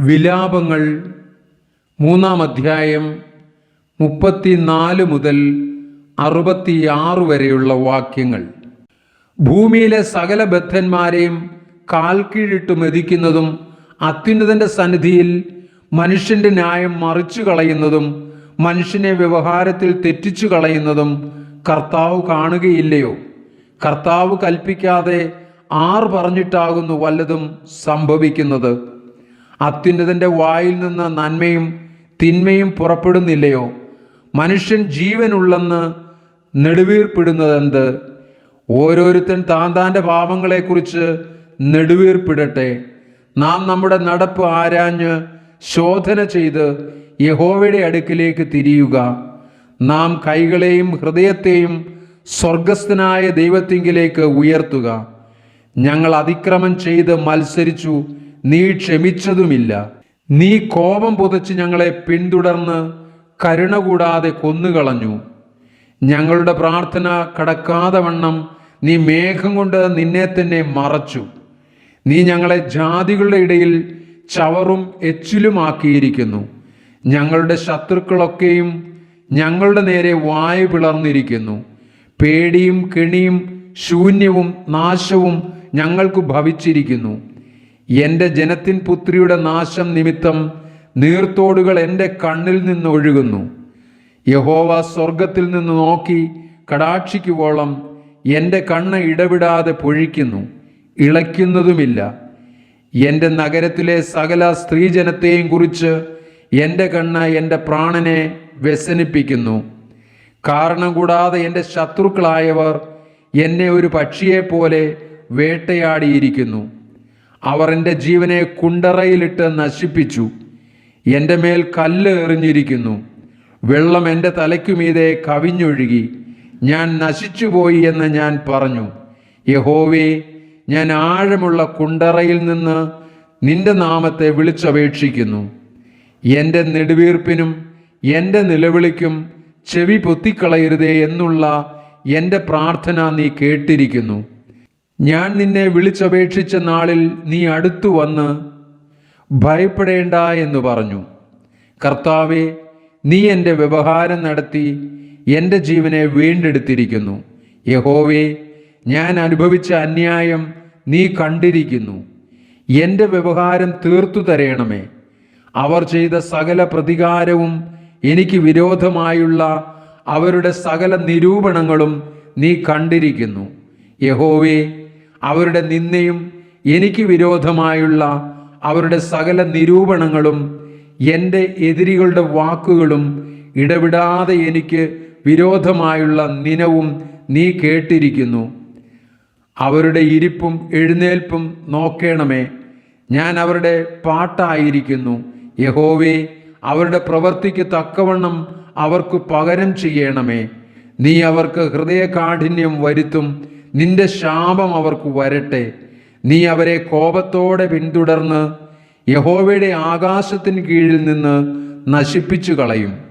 വിലാപങ്ങൾ മൂന്നാം അധ്യായം മുപ്പത്തിനാല് മുതൽ അറുപത്തിയാറ് വരെയുള്ള വാക്യങ്ങൾ. ഭൂമിയിലെ സകല ബദ്ധന്മാരെയും കാൽ കീഴിട്ട് മെതിക്കുന്നതും അത്യുന്നതന്റെ സന്നിധിയിൽ മനുഷ്യന്റെ ന്യായം മറിച്ചു കളയുന്നതും മനുഷ്യനെ വ്യവഹാരത്തിൽ തെറ്റിച്ചു കളയുന്നതും കർത്താവ് കാണുകയില്ലയോ? കർത്താവ് കൽപ്പിക്കാതെ ആർ പറഞ്ഞിട്ടാകുന്നു വല്ലതും സംഭവിക്കുന്നത്? അത്യുന്നതന്റെ വായിൽ നിന്ന് നന്മയും തിന്മയും പുറപ്പെടുന്നില്ലയോ? മനുഷ്യൻ ജീവനുള്ളെന്ന് നെടുവീർപ്പിടുന്നതെന്ത്? ഓരോരുത്തൻ താൻ താന്റെ പാപങ്ങളെക്കുറിച്ച് നെടുവീർപ്പിടട്ടെ. നാം നമ്മുടെ നടപ്പ് ആരാഞ്ഞ് ശോധന ചെയ്ത് യഹോവയുടെ അടുക്കിലേക്ക് തിരിയുക. നാം കൈകളെയും ഹൃദയത്തെയും സ്വർഗസ്ഥനായ ദൈവത്തിങ്കിലേക്ക് ഉയർത്തുക. ഞങ്ങൾ അതിക്രമം ചെയ്ത് മത്സരിച്ചു നീ ക്ഷമിച്ചതുമില്ല. നീ കോപം പുതച്ച് ഞങ്ങളെ പിന്തുടർന്ന് കരുണ കൂടാതെ കൊന്നുകളഞ്ഞു. ഞങ്ങളുടെ പ്രാർത്ഥന കടക്കാതെ വണ്ണം നീ മേഘം കൊണ്ട് നിന്നെ തന്നെ മറച്ചു. നീ ഞങ്ങളെ ജാതികളുടെ ഇടയിൽ ചവറും എച്ചിലുമാക്കിയിരിക്കുന്നു. ഞങ്ങളുടെ ശത്രുക്കളൊക്കെയും ഞങ്ങളുടെ നേരെ വായു പിളർന്നിരിക്കുന്നു. പേടിയും കെണിയും ശൂന്യവും നാശവും ഞങ്ങൾക്ക് ഭവിച്ചിരിക്കുന്നു. എന്റെ ജനത്തിൻ പുത്രിയുടെ നാശം നിമിത്തം നീർത്തോടുകൾ എന്റെ കണ്ണിൽ നിന്ന് ഒഴുകുന്നു. യഹോവ സ്വർഗത്തിൽ നിന്ന് നോക്കി കടാക്ഷിക്കുവോളം എന്റെ കണ്ണ് ഇടവിടാതെ പൊഴിക്കുന്നു ഇളയ്ക്കുന്നതുമില്ല. എന്റെ നഗരത്തിലെ സകല സ്ത്രീജനത്തെയും കുറിച്ച് എന്റെ കണ്ണ് എന്റെ പ്രാണനെ വ്യസനിപ്പിക്കുന്നു. കാരണം കൂടാതെ എന്റെ ശത്രുക്കളായവർ എന്നെ ഒരു പക്ഷിയെപ്പോലെ വേട്ടയാടിയിരിക്കുന്നു. അവർ എന്റെ ജീവനെ കുണ്ടറയിലിട്ട് നശിപ്പിച്ചു. എന്റെ മേൽ കല്ല് എറിഞ്ഞിരിക്കുന്നു. വെള്ളം എന്റെ തലയ്ക്കുമീതെ കവിഞ്ഞൊഴുകി. ഞാൻ നശിച്ചുപോയി എന്ന് ഞാൻ പറഞ്ഞു. യഹോവേ ഞാൻ ആഴമുള്ള കുണ്ടറയിൽ നിന്ന് നിന്റെ നാമത്തെ വിളിച്ചപേക്ഷിക്കുന്നു. എന്റെ നെടുവീർപ്പിനും എന്റെ നിലവിളിക്കും ചെവി പൊത്തിക്കളയരുതേ എന്നുള്ള എന്റെ പ്രാർത്ഥന നീ കേട്ടിരിക്കുന്നു. ഞാൻ നിന്നെ വിളിച്ചപേക്ഷിച്ച നാളിൽ നീ അടുത്തു വന്ന് ഭയപ്പെടേണ്ട എന്ന് പറഞ്ഞു. കർത്താവെ നീ എന്റെ വ്യവഹാരം നടത്തി എന്റെ ജീവനെ വീണ്ടെടുത്തിരിക്കുന്നു. യഹോവേ ഞാൻ അനുഭവിച്ച അന്യായം നീ കണ്ടിരിക്കുന്നു. എന്റെ വ്യവഹാരം തീർത്തു തരയണമേ അവർ ചെയ്ത സകല പ്രതികാരവും എനിക്ക് വിരോധമായുള്ള അവരുടെ സകല നിരൂപണങ്ങളും നീ കണ്ടിരിക്കുന്നു. യഹോവേ അവരുടെ നിന്ദയും എനിക്ക് വിരോധമായുള്ള അവരുടെ സകല നിരൂപണങ്ങളും എന്റെ എതിരികളുടെ വാക്കുകളും ഇടവിടാതെ എനിക്ക് വിരോധമായുള്ള നിനവും നീ കേട്ടിരിക്കുന്നു. അവരുടെ ഇരിപ്പും എഴുന്നേൽപ്പും നോക്കേണമേ. ഞാൻ അവരുടെ പാട്ടായിരിക്കുന്നു. യഹോവേ അവരുടെ പ്രവൃത്തിക്ക് തക്കവണ്ണം അവർക്ക് പകരം ചെയ്യണമേ. നീ അവർക്ക് ഹൃദയകാഠിന്യം വരുത്തും. നിന്റെ ശാപം അവർക്ക് വരട്ടെ. നീ അവരെ കോപത്തോടെ പിന്തുടർന്ന് യഹോവയുടെ ആകാശത്തിന് കീഴിൽ നിന്ന് നശിപ്പിച്ചു കളയും